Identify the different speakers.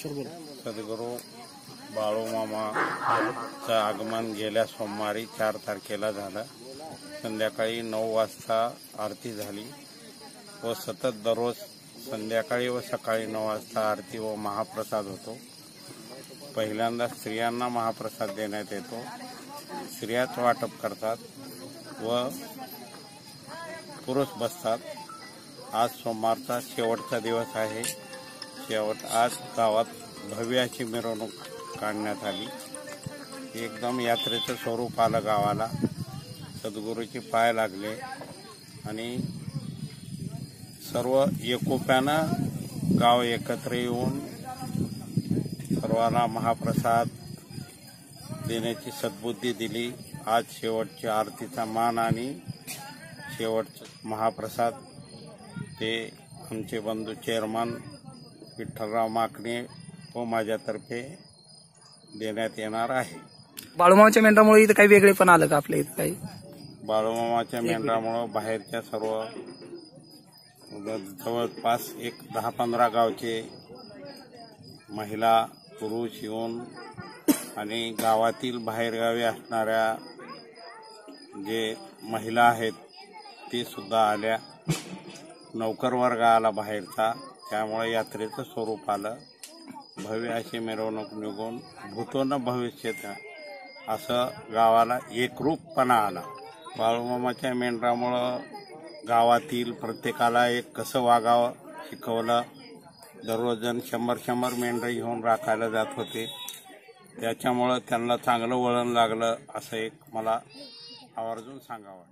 Speaker 1: सद्गुरू बाळूमामाचं आगमन गेल्या सोमवारी चार तारखेला झालं. संध्याकाळी नऊ वाजता आरती झाली व सतत दररोज संध्याकाळी व सकाळी नऊ वाजता आरती व महाप्रसाद होतो. पहिल्यांदा स्त्रियांना महाप्रसाद देण्यात येतो. स्त्रियाच वाटप करतात व पुरुष बसतात. आज सोमवारचा शेवटचा दिवस आहे. शेवट आज गावात भव्य अशी मिरवणूक काढण्यात आली. एकदम यात्रेचं स्वरूप आलं गावाला. सद्गुरूचे पाय लागले आणि सर्व एकोप्यानं गाव एकत्र येऊन सर्वांना महाप्रसाद देण्याची सद्बुद्धी दिली. आज शेवटची आरतीचा मान आणि शेवटचं महाप्रसाद. ते आमचे बंधू चेअरमन विठ्ठलराव माकणे व माझ्यातर्फे देण्यात येणार आहे.
Speaker 2: बाळूमामाच्या मेंढरामुळे इथं काही वेगळे पण आलं का आपल्या इथं काही?
Speaker 1: बाळूमामाच्या मेंढरामुळं बाहेरच्या सर्व जवळपास एक दहा पंधरा गावचे महिला पुरुष येऊन आणि गावातील बाहेरगावी असणाऱ्या जे महिला आहेत ते सुद्धा आल्या. नौकर वर्ग आला बाहेरचा. त्यामुळे यात्रेचं स्वरूप आलं. भव्य अशी मिरवणूक निघून भूतोन भविष्यत असं गावाला एकरूपपणा आला. बाळूमामाच्या मेंढरामुळं गावातील प्रत्येकाला एक कसं वागावं शिकवलं. दररोजजण शंभर शंभर मेंढरं घेऊन राखायला जात होते. त्याच्यामुळं त्यांना चांगलं वळण लागलं असं एक मला आवर्जून सांगावं